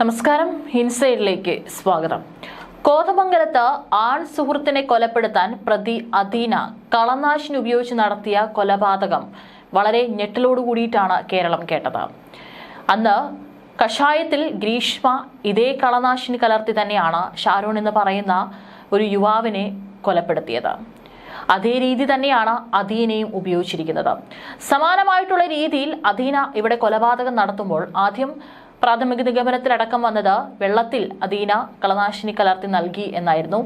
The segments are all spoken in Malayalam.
നമസ്കാരം. ഇൻസൈഡിലേക്ക് സ്വാഗതം. കോതമംഗലത്ത് ആൺ സുഹൃത്തിനെ കൊലപ്പെടുത്താൻ പ്രതി അദീന കളനാശിനി ഉപയോഗിച്ച് നടത്തിയ കൊലപാതകം വളരെ ഞെട്ടലോടുകൂടിയിട്ടാണ് കേരളം കേട്ടത്. അന്ന് കഷായത്തിൽ ഗ്രീഷ്മ ഇതേ കളനാശിനി കലർത്തി തന്നെയാണ് ഷാരോൺ എന്ന് പറയുന്ന ഒരു യുവാവിനെ കൊലപ്പെടുത്തിയത്. അതേ രീതി തന്നെയാണ് അദീനയും ഉപയോഗിച്ചിരിക്കുന്നത്. സമാനമായിട്ടുള്ള രീതിയിൽ അദീന ഇവിടെ കൊലപാതകം നടത്തുമ്പോൾ ആദ്യം പ്രാഥമിക നിഗമനത്തിലടക്കം വന്നത് വെള്ളത്തിൽ അദീന കളനാശിനി കലർത്തി നൽകി എന്നായിരുന്നു.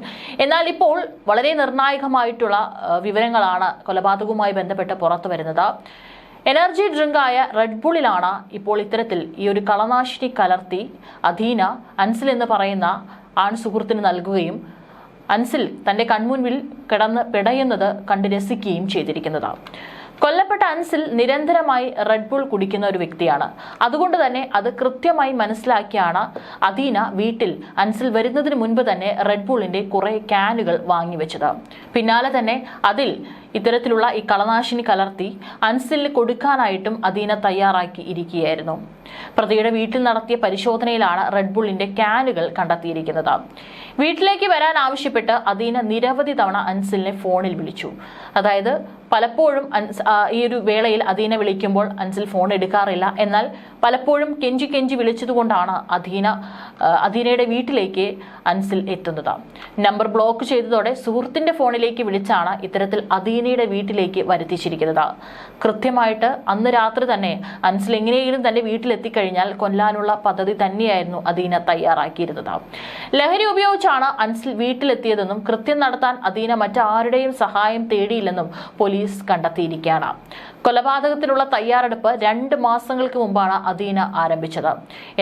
എന്നാൽ ഇപ്പോൾ വളരെ നിർണായകമായിട്ടുള്ള വിവരങ്ങളാണ് കൊലപാതകവുമായി ബന്ധപ്പെട്ട് പുറത്തു വരുന്നത്. എനർജി ഡ്രിങ്കായ റെഡ് ബുള്ളിലാണ് ഇപ്പോൾ ഇത്തരത്തിൽ ഈ ഒരു കളനാശിനി കലർത്തി അധീന അൻസിൽ എന്ന് പറയുന്ന ആൺ സുഹൃത്തിന് നൽകുകയും അൻസിൽ തന്റെ കൺമുൻപിൽ കിടന്ന് പിടയുന്നത് കണ്ട് രസിക്കുകയും ചെയ്തിരിക്കുന്നത്. കൊല്ലപ്പെട്ട അൻസിൽ നിരന്തരമായി റെഡ് ബുൾ കുടിക്കുന്ന ഒരു വ്യക്തിയാണ്. അതുകൊണ്ട് തന്നെ അത് കൃത്യമായി മനസ്സിലാക്കിയാണ് അദീന വീട്ടിൽ അൻസിൽ വരുന്നതിന് മുൻപ് തന്നെ റെഡ് ബുളിന്റെ കുറെ ക്യാനുകൾ വാങ്ങിവെച്ചത് പിന്നാലെ തന്നെ അതിൽ ഇത്തരത്തിലുള്ള ഈ കളനാശിനി കലർത്തി അൻസിലിന് കൊടുക്കാനായിട്ടും അദീന തയ്യാറാക്കി ഇരിക്കുകയായിരുന്നു. പ്രതിയുടെ വീട്ടിൽ നടത്തിയ പരിശോധനയിലാണ് റെഡ് ബുള്ളിന്റെ ക്യാനുകൾ കണ്ടെത്തിയിരിക്കുന്നത്. വീട്ടിലേക്ക് വരാൻ ആവശ്യപ്പെട്ട് അദീന നിരവധി തവണ അൻസിലിനെ ഫോണിൽ വിളിച്ചു. അതായത് പലപ്പോഴും ഈ ഒരു വേളയിൽ അദീന വിളിക്കുമ്പോൾ അൻസിൽ ഫോൺ എടുക്കാറില്ല. എന്നാൽ പലപ്പോഴും കെഞ്ചി കെഞ്ചി വിളിച്ചതുകൊണ്ടാണ് അദീന അദീനയുടെ വീട്ടിലേക്ക് അൻസിൽ എത്തുന്നത്. നമ്പർ ബ്ലോക്ക് ചെയ്തതോടെ സുഹൃത്തിന്റെ ഫോണിലേക്ക് വിളിച്ചാണ് ഇത്തരത്തിൽ അദീനയുടെ വീട്ടിലേക്ക് വരുത്തിച്ചിരിക്കുന്നത്. കൃത്യമായിട്ട് അന്ന് രാത്രി തന്നെ അൻസിൽ എങ്ങനെയെങ്കിലും തന്റെ വീട്ടിലെത്തിക്കഴിഞ്ഞാൽ കൊല്ലാനുള്ള പദ്ധതി തന്നെയായിരുന്നു അദീന തയ്യാറാക്കിയിരുന്നത്. ലഹരി ഉപയോഗിച്ചാണ് അൻസിൽ വീട്ടിലെത്തിയതെന്നും കൃത്യം നടത്താൻ അദീന മറ്റാരുടെയും സഹായം തേടിയില്ലെന്നും പോലീസ് കണ്ടെത്തിയിരിക്കുകയാണ്. കൊലപാതകത്തിനുള്ള തയ്യാറെടുപ്പ് രണ്ട് മാസങ്ങൾക്ക് മുമ്പാണ് അദീന ആരംഭിച്ചത്.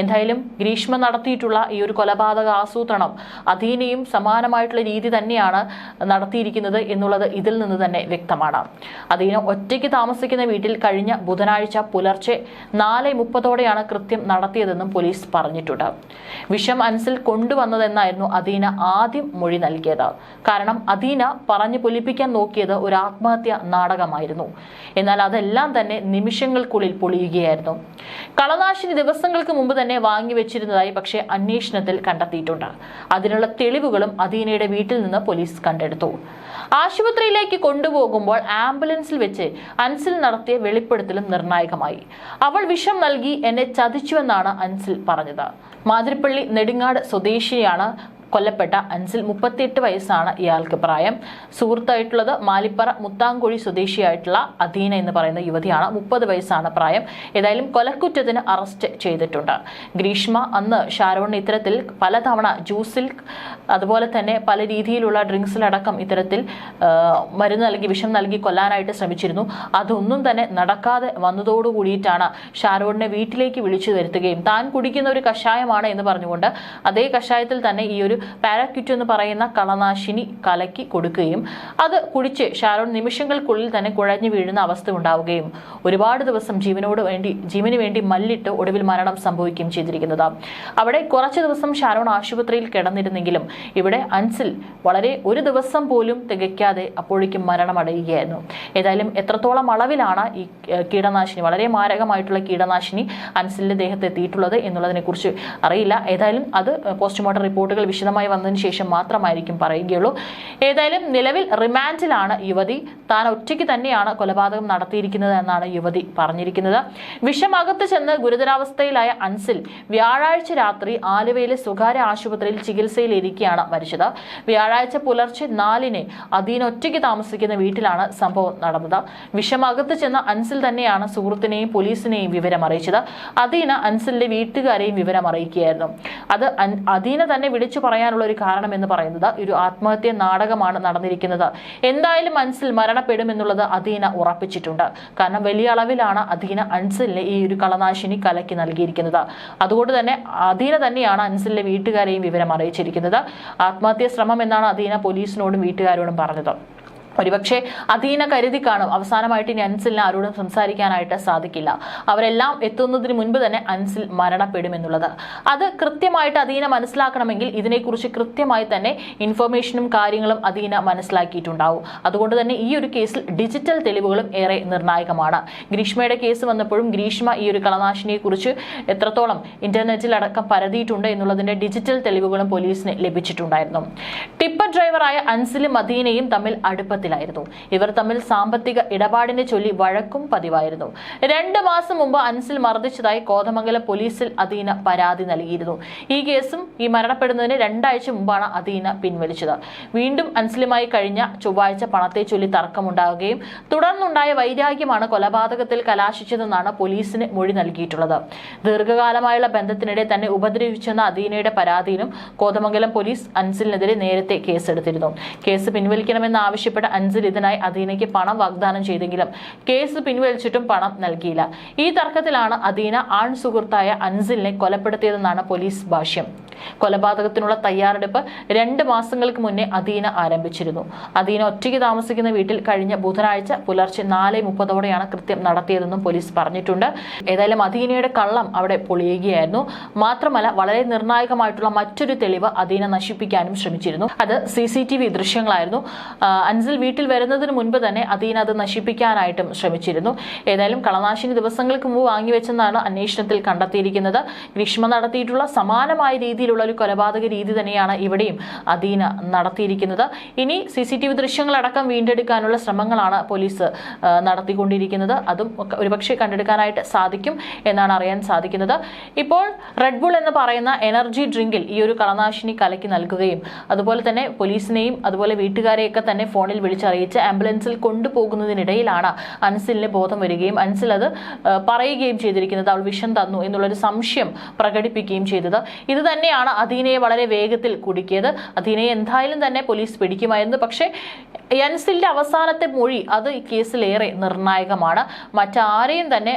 എന്തായാലും ഗ്രീഷ്മ നടത്തിയിട്ടുള്ള ഈ ഒരു കൊലപാതക ആസൂത്രണം അദീനയും സമാനമായിട്ടുള്ള രീതി തന്നെയാണ് നടത്തിയിരിക്കുന്നത് എന്നുള്ളത് ഇതിൽ നിന്ന് തന്നെ വ്യക്തമാണ്. അദീന ഒറ്റയ്ക്ക് താമസിക്കുന്ന വീട്ടിൽ കഴിഞ്ഞ ബുധനാഴ്ച പുലർച്ചെ നാല് മുപ്പതോടെയാണ് കൃത്യം നടത്തിയതെന്നും പോലീസ് പറഞ്ഞിട്ടുണ്ട്. വിഷം അൻസിൽ കൊണ്ടുവന്നതെന്നായിരുന്നു അദീന ആദ്യം മൊഴി നൽകിയത് കാരണം അദീന പറഞ്ഞു പൊലിപ്പിക്കാൻ നോക്കിയത് ഒരു ആത്മഹത്യ നാടകമായിരുന്നു. എന്നാൽ അതെല്ലാം തന്നെ നിമിഷങ്ങൾക്കുള്ളിൽ പൊളിയുകയായിരുന്നു. കളനാശിനി ദിവസങ്ങൾക്ക് മുമ്പ് തന്നെ വാങ്ങിവെച്ചിരുന്നതായി പക്ഷേ അന്വേഷണത്തിൽ കണ്ടെത്തിയിട്ടുണ്ട്. അതിനുള്ള തെളിവുകളും അദീനയുടെ വീട്ടിൽ നിന്ന് പോലീസ് കണ്ടെടുത്തു. ആശുപത്രിയിലേക്ക് കൊണ്ടുപോകുമ്പോൾ ആംബുലൻസിൽ വെച്ച് അൻസിൽ നടത്തിയ വെളിപ്പെടുത്തലും നിർണായകമായി. അവൾ വിഷം നൽകി എന്നെ ചതിച്ചുവെന്നാണ് അൻസിൽ പറഞ്ഞത്. മാതിരിപ്പള്ളി നെടുങ്ങാട് സ്വദേശിയാണ് കൊല്ലപ്പെട്ട അൻസിൽ മുപ്പത്തിയെട്ട് വയസ്സാണ് ഇയാൾക്ക് പ്രായം. സുഹൃത്തായിട്ടുള്ളത് മാലിപ്പറ മുത്താങ്കുഴി സ്വദേശിയായിട്ടുള്ള അധീന എന്ന് പറയുന്ന യുവതിയാണ് മുപ്പത് വയസ്സാണ് പ്രായം. ഏതായാലും കൊലക്കുറ്റത്തിന് അറസ്റ്റ് ചെയ്തിട്ടുണ്ട്. ഗ്രീഷ്മ അന്ന് ഷാരോണിന് ഇത്തരത്തിൽ പലതവണ ജ്യൂസിൽ അതുപോലെ തന്നെ പല രീതിയിലുള്ള ഡ്രിങ്ക്സിലടക്കം ഇത്തരത്തിൽ മരുന്ന് നൽകി വിഷം നൽകി കൊല്ലാനായിട്ട് ശ്രമിച്ചിരുന്നു. അതൊന്നും തന്നെ നടക്കാതെ വന്നതോടു കൂടിയിട്ടാണ് ഷാരോണിനെ വീട്ടിലേക്ക് വിളിച്ചു വരുത്തുകയും താൻ കുടിക്കുന്ന ഒരു കഷായമാണ് എന്ന് പറഞ്ഞുകൊണ്ട് അതേ കഷായത്തിൽ തന്നെ ഈ ഒരു പാരാക്യൂറ്റ് എന്ന് പറയുന്ന കളനാശിനി കലക്കി കൊടുക്കുകയും അത് കുടിച്ച് ഷാരോൺ നിമിഷങ്ങൾക്കുള്ളിൽ തന്നെ കുഴഞ്ഞു വീഴുന്ന അവസ്ഥ ഉണ്ടാവുകയും ഒരുപാട് ദിവസം ജീവനോട് വേണ്ടി ജീവന് വേണ്ടി മല്ലിട്ട് ഒടുവിൽ മരണം സംഭവിക്കുകയും ചെയ്തിരിക്കുന്നത്. അവിടെ കുറച്ച് ദിവസം ഷാരോൺ ആശുപത്രിയിൽ കിടന്നിരുന്നെങ്കിലും ഇവിടെ അൻസിൽ വളരെ ഒരു ദിവസം പോലും തികയ്ക്കാതെ അപ്പോഴേക്കും മരണമടയുകയായിരുന്നു. ഏതായാലും എത്രത്തോളം അളവിലാണ് ഈ കീടനാശിനി വളരെ മാരകമായിട്ടുള്ള കീടനാശിനി അൻസിലിന്റെ ദേഹത്ത് എത്തിയിട്ടുള്ളത് എന്നുള്ളതിനെ കുറിച്ച് അറിയില്ല. ഏതായാലും അത് പോസ്റ്റ്മോർട്ടം റിപ്പോർട്ടുകൾ വിശദമായി വന്നതിന് ശേഷം മാത്രമായിരിക്കും പറയുകയുള്ളൂ. ഏതായാലും നിലവിൽ റിമാൻഡിലാണ് യുവതി. താൻ ഒറ്റയ്ക്ക് തന്നെയാണ് കൊലപാതകം നടത്തിയിരിക്കുന്നത് എന്നാണ് യുവതി പറഞ്ഞിരിക്കുന്നത്. വിഷമകത്ത് ചെന്ന് ഗുരുതരാവസ്ഥയിലായ അൻസിൽ വ്യാഴാഴ്ച രാത്രി ആലുവയിലെ സ്വകാര്യ ആശുപത്രിയിൽ ചികിത്സയിലിരിക്കെയാണ് മരിച്ചത്. വ്യാഴാഴ്ച പുലർച്ചെ നാലിന് അധീന ഒറ്റയ്ക്ക് താമസിക്കുന്ന വീട്ടിലാണ് സംഭവം നടന്നത്. വിഷമകത്ത് ചെന്ന അൻസിൽ തന്നെയാണ് സുഹൃത്തിനെയും പോലീസിനെയും വിവരം അറിയിച്ചത്. അദീന അൻസിലിന്റെ വീട്ടുകാരെയും വിവരം അറിയിക്കുകയായിരുന്നു. അത് അദീന തന്നെ വിളിച്ചു പറയാനുള്ള ഒരു കാരണം എന്ന് പറയുന്നത് ഒരു ആത്മഹത്യ നാടകമാണ് നടന്നിരിക്കുന്നത്. എന്തായാലും അൻസിൽ മരണപ്പെടുമെന്നുള്ളത് അധീന ഉറപ്പിച്ചിട്ടുണ്ട്. കാരണം വലിയ അളവിലാണ് അധീന അൻസിലിനെ ഈ ഒരു കളനാശിനി കലക്കി നൽകിയിരിക്കുന്നത്. അതുകൊണ്ട് തന്നെ അധീന തന്നെയാണ് അൻസിലിന്റെ വീട്ടുകാരെയും വിവരം അറിയിച്ചിരിക്കുന്നത്. ആത്മഹത്യാ ശ്രമം എന്നാണ് അധീന പോലീസിനോടും വീട്ടുകാരോടും പറഞ്ഞത്. ഒരുപക്ഷെ അധീന കരുതി കാണും. അവസാനമായിട്ട് ഇനി അൻസിലിന് ആരോടും സംസാരിക്കാനായിട്ട് സാധിക്കില്ല. അവരെല്ലാം എത്തുന്നതിന് മുൻപ് തന്നെ അൻസിൽ മരണപ്പെടുമെന്നുള്ളത് അത് കൃത്യമായിട്ട് അധീന മനസ്സിലാക്കണമെങ്കിൽ ഇതിനെക്കുറിച്ച് കൃത്യമായി തന്നെ ഇൻഫർമേഷനും കാര്യങ്ങളും അധീന മനസ്സിലാക്കിയിട്ടുണ്ടാവും. അതുകൊണ്ട് തന്നെ ഈ ഒരു കേസിൽ ഡിജിറ്റൽ തെളിവുകളും ഏറെ നിർണായകമാണ്. ഗ്രീഷ്മയുടെ കേസ് വന്നപ്പോഴും ഗ്രീഷ്മ ഈ ഒരു കളനാശിനിയെക്കുറിച്ച് എത്രത്തോളം ഇന്റർനെറ്റിൽ അടക്കം പരതിയിട്ടുണ്ട് എന്നുള്ളതിന്റെ ഡിജിറ്റൽ തെളിവുകളും പോലീസിന് ലഭിച്ചിട്ടുണ്ടായിരുന്നു. ടിപ്പർ ഡ്രൈവറായ അൻസിലും അധീനയും തമ്മിൽ അടുപ്പത്തിലായിരുന്നു ഇവർ തമ്മിൽ സാമ്പത്തിക ഇടപാടിനെ ചൊല്ലി വഴക്കും പതിവായിരുന്നു. രണ്ട് മാസം മുമ്പ് അൻസിൽ മർദ്ദിച്ചതായി കോതമംഗലം പോലീസിൽ അദീന പരാതി നൽകിയിരുന്നു. ഈ കേസും ഈ മരണപ്പെടുന്നതിന് രണ്ടാഴ്ച മുമ്പാണ് അദീന പിൻവലിച്ചത്. വീണ്ടും അൻസിലുമായി കഴിഞ്ഞ ചൊവ്വാഴ്ച പണത്തെ ചൊല്ലി തർക്കമുണ്ടാകുകയും തുടർന്നുണ്ടായ വൈരാഗ്യമാണ് കൊലപാതകത്തിൽ കലാശിച്ചതെന്നാണ് പോലീസിന് മൊഴി നൽകിയിട്ടുള്ളത്. ദീർഘകാലമായുള്ള ബന്ധത്തിനിടെ തന്നെ ഉപദ്രവിച്ചെന്ന അദീനയുടെ പരാതിയിലും കോതമംഗലം പോലീസ് അൻസിലിനെതിരെ നേരത്തെ കേസെടുത്തിരുന്നു. കേസ് പിൻവലിക്കണമെന്ന് ആവശ്യപ്പെട്ട അൻസിൽ ഇതിനായി അദീനയ്ക്ക് പണം വാഗ്ദാനം ചെയ്തെങ്കിലും കേസ് പിൻവലിച്ചിട്ടും പണം നൽകിയില്ല. ഈ തർക്കത്തിലാണ് അദീന ആൺ സുഹൃത്തായ അൻസിലിനെ കൊലപ്പെടുത്തിയതെന്നാണ് പോലീസ് ഭാഷ്യം. കൊലപാതകത്തിനുള്ള തയ്യാറെടുപ്പ് രണ്ട് മാസങ്ങൾക്ക് മുന്നേ അദീന ആരംഭിച്ചിരുന്നു. അദീന ഒറ്റയ്ക്ക് താമസിക്കുന്ന വീട്ടിൽ കഴിഞ്ഞ ബുധനാഴ്ച പുലർച്ചെ നാല് മുപ്പതോടെയാണ് കൃത്യം നടത്തിയതെന്നും പോലീസ് പറഞ്ഞിട്ടുണ്ട്. ഏതായാലും അദീനയുടെ കള്ളം അവിടെ പൊളിയുകയായിരുന്നു. മാത്രമല്ല വളരെ നിർണായകമായിട്ടുള്ള മറ്റൊരു തെളിവ് അദീന നശിപ്പിക്കാനും ശ്രമിച്ചിരുന്നു. അത് സി സി ടി വി ദൃശ്യങ്ങളായിരുന്നു. അൻസിൽ വീട്ടിൽ വരുന്നതിന് മുൻപ് തന്നെ അദീന അത് നശിപ്പിക്കാനായിട്ടും ശ്രമിച്ചിരുന്നു. ഏതായാലും കളനാശിനി ദിവസങ്ങൾക്ക് മുമ്പ് വാങ്ങിവെച്ചെന്നാണ് അന്വേഷണത്തിൽ കണ്ടെത്തിയിരിക്കുന്നത്. ഗ്രീഷ്മ നടത്തിയിട്ടുള്ള സമാനമായ രീതിയിലുള്ള ഒരു കൊലപാതക രീതി തന്നെയാണ് ഇവിടെയും അദീന നടത്തിയിരിക്കുന്നത്. ഇനി സി സി ടി വി ദൃശ്യങ്ങളടക്കം വീണ്ടെടുക്കാനുള്ള ശ്രമങ്ങളാണ് പോലീസ് നടത്തിക്കൊണ്ടിരിക്കുന്നത്. അതും ഒരുപക്ഷെ കണ്ടെടുക്കാനായിട്ട് സാധിക്കും എന്നാണ് അറിയാൻ സാധിക്കുന്നത്. ഇപ്പോൾ റെഡ്ബുൾ എന്ന് പറയുന്ന എനർജി ഡ്രിങ്കിൽ ഈ ഒരു കളനാശിനി കലക്കി നൽകുകയും അതുപോലെ തന്നെ പോലീസിനെയും അതുപോലെ വീട്ടുകാരെയൊക്കെ തന്നെ ഫോണിൽ വിളിച്ചറിയിച്ച് ആംബുലൻസിൽ കൊണ്ടുപോകുന്നതിനിടയിലാണ് അൻസിലിന് ബോധം വരികയും അൻസിൽ അത് പറയുകയും ചെയ്തിരിക്കുന്നത്. അവൾ വിഷം തന്നു എന്നുള്ളൊരു സംശയം പ്രകടിപ്പിക്കുകയും ചെയ്തത്. ഇത് തന്നെയാണ് അധീനയെ വളരെ വേഗത്തിൽ കുടുക്കിയത്. അധീനയെ എന്തായാലും തന്നെ പോലീസ് പിടിക്കുമായിരുന്നു. പക്ഷേ യൻസിന്റെ അവസാനത്തെ മൊഴി അത് ഈ കേസിലേറെ നിർണായകമാണ്. മറ്റാരെയും തന്നെ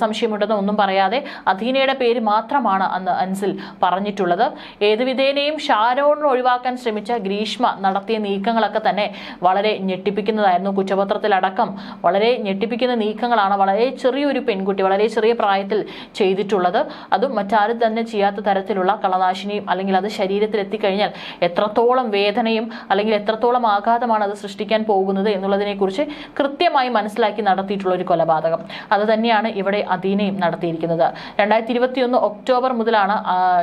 സംശയമുണ്ടെന്ന് ഒന്നും പറയാതെ അധീനയുടെ പേര് മാത്രമാണ് അന്ന് അൻസിൽ പറഞ്ഞിട്ടുള്ളത്. ഏത് വിധേനയും ഷാരോണിനെ ഒഴിവാക്കാൻ ശ്രമിച്ച ഗ്രീഷ്മ നടത്തിയ നീക്കങ്ങളൊക്കെ തന്നെ വളരെ ഞെട്ടിപ്പിക്കുന്നതായിരുന്നു. കുറ്റപത്രത്തിലടക്കം വളരെ ഞെട്ടിപ്പിക്കുന്ന നീക്കങ്ങളാണ് വളരെ ചെറിയൊരു പെൺകുട്ടി വളരെ ചെറിയ പ്രായത്തിൽ ചെയ്തിട്ടുള്ളത്. അതും മറ്റാരും തന്നെ ചെയ്യാത്ത തരത്തിലുള്ള കളനാശിനിയും അല്ലെങ്കിൽ അത് ശരീരത്തിൽ എത്തിക്കഴിഞ്ഞാൽ എത്രത്തോളം വേദനയും അല്ലെങ്കിൽ എത്രത്തോളം ആഘാതമാണ് അത് സൃഷ്ടിക്കാൻ പോകുന്നത് എന്നുള്ളതിനെക്കുറിച്ച് കൃത്യമായി മനസ്സിലാക്കി നടത്തിയിട്ടുള്ള ഒരു കൊലപാതകം. അത് തന്നെയാണ് ഇവിടെ അധീനയും നടത്തിയിരിക്കുന്നത്. രണ്ടായിരത്തി ഇരുപത്തിയൊന്ന് ഒക്ടോബർ മുതലാണ്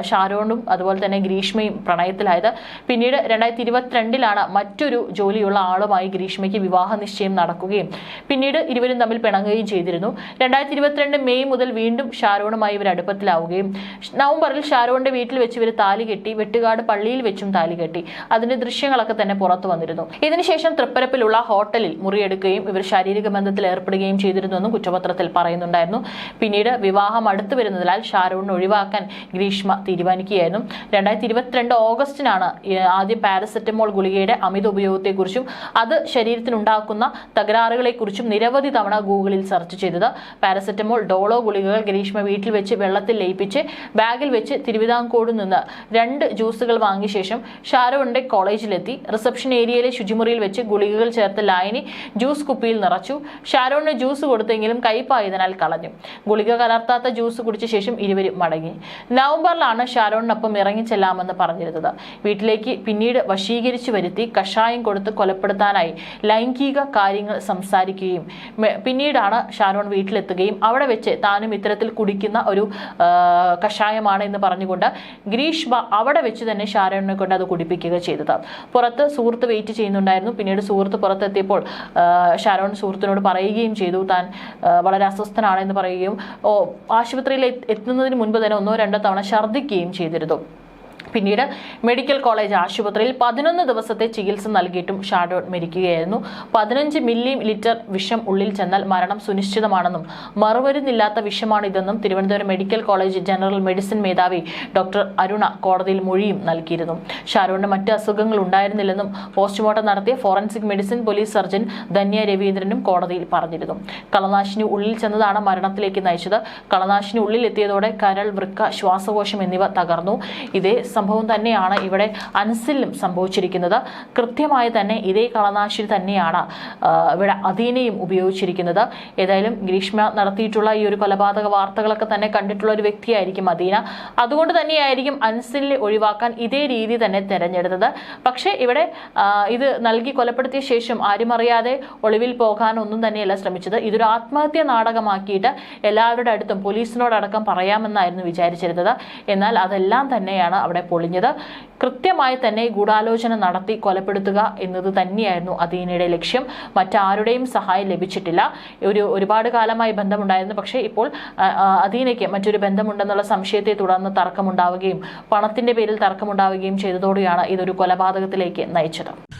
ഷാരോണും അതുപോലെ തന്നെ ഗ്രീഷ്മയും പ്രണയത്തിലായത്. പിന്നീട് രണ്ടായിരത്തി ഇരുപത്തിരണ്ടിലാണ് മറ്റൊരു ജോലിയുള്ള ആളുമായി ഗ്രീഷ്മയ്ക്ക് വിവാഹ നിശ്ചയം നടക്കുകയും പിന്നീട് ഇരുവരും തമ്മിൽ പിണങ്ങുകയും ചെയ്തിരുന്നു. രണ്ടായിരത്തി ഇരുപത്തിരണ്ട് മെയ് മുതൽ വീണ്ടും ഷാരോണുമായി ഇവർ അടുപ്പത്തിലാവുകയും നവംബറിൽ ഷാരോണിന്റെ വീട്ടിൽ വെച്ച് ഇവർ താലി കെട്ടി വെട്ടുകാട് പള്ളിയിൽ വെച്ചും താലി കെട്ടി. അതിന്റെ ദൃശ്യങ്ങളൊക്കെ തന്നെ പുറത്തു വന്നിരുന്നു. ഇതിനുശേഷം തൃപ്പരപ്പിലുള്ള ഹോട്ടലിൽ മുറിയെടുക്കുകയും ഇവർ ശാരീരിക ബന്ധത്തിൽ ഏർപ്പെടുകയും ചെയ്തിരുന്നുവെന്നും കുറ്റപത്രത്തിൽ പറയുന്നുണ്ടായിരുന്നു. പിന്നീട് വിവാഹം അടുത്തു വരുന്നതിനാൽ ഷാരൂണിനെ ഒഴിവാക്കാൻ ഗ്രീഷ്മ തീരുമാനിക്കുകയായിരുന്നു. രണ്ടായിരത്തി ഇരുപത്തിരണ്ട് ഓഗസ്റ്റിനാണ് ആദ്യം പാരസെറ്റമോൾ ഗുളികയുടെ അമിത ഉപയോഗത്തെക്കുറിച്ചും അത് ശരീരത്തിനുണ്ടാക്കുന്ന തകരാറുകളെക്കുറിച്ചും നിരവധി തവണ ഗൂഗിളിൽ സെർച്ച് ചെയ്തത്. പാരസെറ്റമോൾ ഡോളോ ഗുളികകൾ ഗ്രീഷ്മ വീട്ടിൽ വെച്ച് വെള്ളത്തിൽ ലയിപ്പിച്ച് ബാഗിൽ വെച്ച് തിരുവിതാംകോട് നിന്ന് രണ്ട് ജ്യൂസുകൾ വാങ്ങിയ ശേഷം ഷാരോണിന്റെ കോളേജിലെത്തി. റിസപ്ഷൻ ഏരിയയിലെ ശുചിമുറിയിൽ വെച്ച് ഗുളികകൾ ചേർത്ത് ലായനി ജ്യൂസ് കുപ്പിയിൽ നിറച്ചു. ഷാരോണിന് ജ്യൂസ് കൊടുത്തെങ്കിലും കയ്പായതിനാൽ കളഞ്ഞു. ഗുളിക കലർത്താത്ത ജ്യൂസ് കുടിച്ച ശേഷം ഇരുവരും മടങ്ങി. നവംബറിലാണ് ഷാരോണിനൊപ്പം ഇറങ്ങിച്ചെല്ലാമെന്ന് പറഞ്ഞിരുന്നത്. വീട്ടിലേക്ക് പിന്നീട് വശീകരിച്ചു വരുത്തി കഷായം കൊടുത്ത് കൊലപ്പെടുത്താനായി ലൈംഗിക കാര്യങ്ങൾ സംസാരിക്കുകയും പിന്നീടാണ് ഷാരോൺ വീട്ടിലെത്തുകയും അവിടെ വെച്ച് താനും ഇത്തരത്തിൽ കുടിക്കുന്ന ഒരു കഷായമാണ് എന്ന് പറഞ്ഞുകൊണ്ട് ഗ്രീഷ്മ അവിടെ വെച്ച് തന്നെ ഷാരോണിനെ കൊണ്ട് അത് കുടിപ്പിക്കുക ചെയ്തത്. പുറത്ത് സുഹൃത്ത് വെയിറ്റ് ചെയ്യുന്നുണ്ടായിരുന്നു. പിന്നീട് സുഹൃത്ത് പുറത്തെത്തിയപ്പോൾ ഷാരോൺ സുഹൃത്തിനോട് പറയുകയും ചെയ്തു. താൻ വളരെ അസ്വസ്ഥനാണെന്ന് പറയുകയും ആശുപത്രിയിൽ എത്തുന്നതിന് മുൻപ് തന്നെ ഒന്നോ രണ്ടോ തവണ ഛർദ്ദിക്കുകയും ചെയ്തിരുന്നു. പിന്നീട് മെഡിക്കൽ കോളേജ് ആശുപത്രിയിൽ പതിനൊന്ന് ദിവസത്തെ ചികിത്സ നൽകിയിട്ടും ഷാഡോൺ മരിക്കുകയായിരുന്നു. പതിനഞ്ച് മില്ലി ലിറ്റർ വിഷം ഉള്ളിൽ ചെന്നാൽ മരണം സുനിശ്ചിതമാണെന്നും മറുമരുന്നില്ലാത്ത വിഷമാണിതെന്നും Thiruvananthapuram medical college general medicine മേധാവി ഡോക്ടർ അരുണ കോടതിയിൽ മൊഴിയും നൽകിയിരുന്നു. ഷാരോണിന് മറ്റ് അസുഖങ്ങൾ ഉണ്ടായിരുന്നില്ലെന്നും പോസ്റ്റ്മോർട്ടം നടത്തിയ forensic medicine police surgeon Dhanya രവീന്ദ്രനും കോടതിയിൽ പറഞ്ഞിരുന്നു. കളനാശിനി ഉള്ളിൽ ചെന്നതാണ് മരണത്തിലേക്ക് നയിച്ചത്. കളനാശിനി ഉള്ളിൽ എത്തിയതോടെ കരൾ വൃക്ക ശ്വാസകോശം എന്നിവ തകർന്നു. ഇതേ സംഭവം തന്നെയാണ് ഇവിടെ അൻസിലും സംഭവിച്ചിരിക്കുന്നത്. കൃത്യമായി തന്നെ ഇതേ കളനാശിനി തന്നെയാണ് ഇവിടെ അധീനയും ഉപയോഗിച്ചിരിക്കുന്നത്. ഏതായാലും ഗ്രീഷ്മ നടത്തിയിട്ടുള്ള ഈ ഒരു കൊലപാതക വാർത്തകളൊക്കെ തന്നെ കണ്ടിട്ടുള്ള ഒരു വ്യക്തിയായിരിക്കും അധീന അതുകൊണ്ട് തന്നെയായിരിക്കും അൻസിലിനെ ഒഴിവാക്കാൻ ഇതേ രീതി തന്നെ തിരഞ്ഞെടുത്തത്. പക്ഷേ ഇവിടെ ഇത് നൽകി കൊലപ്പെടുത്തിയ ശേഷം ആരും അറിയാതെ ഒളിവിൽ പോകാനൊന്നും തന്നെയല്ല ശ്രമിച്ചത്. ഇതൊരു ആത്മഹത്യ നാടകമാക്കിയിട്ട് എല്ലാവരുടെ അടുത്തും പോലീസിനോടടക്കം പറയാമെന്നായിരുന്നു വിചാരിച്ചിരുന്നത്. എന്നാൽ അതെല്ലാം തന്നെയാണ് അവിടെ പൊളിഞ്ഞത്. കൃത്യമായി തന്നെ ഗൂഢാലോചന നടത്തി കൊലപ്പെടുത്തുക എന്നത് തന്നെയായിരുന്നു അദീനയുടെ ലക്ഷ്യം. മറ്റാരുടെയും സഹായം ലഭിച്ചിട്ടില്ല. ഒരു ഒരുപാട് കാലമായി ബന്ധമുണ്ടായിരുന്നു. പക്ഷേ ഇപ്പോൾ അദീനയ്ക്ക് മറ്റൊരു ബന്ധമുണ്ടെന്നുള്ള സംശയത്തെ തുടർന്ന് തർക്കമുണ്ടാവുകയും പണത്തിന്റെ പേരിൽ തർക്കമുണ്ടാവുകയും ചെയ്തതോടെയാണ് ഇതൊരു കൊലപാതകത്തിലേക്ക് നയിച്ചത്.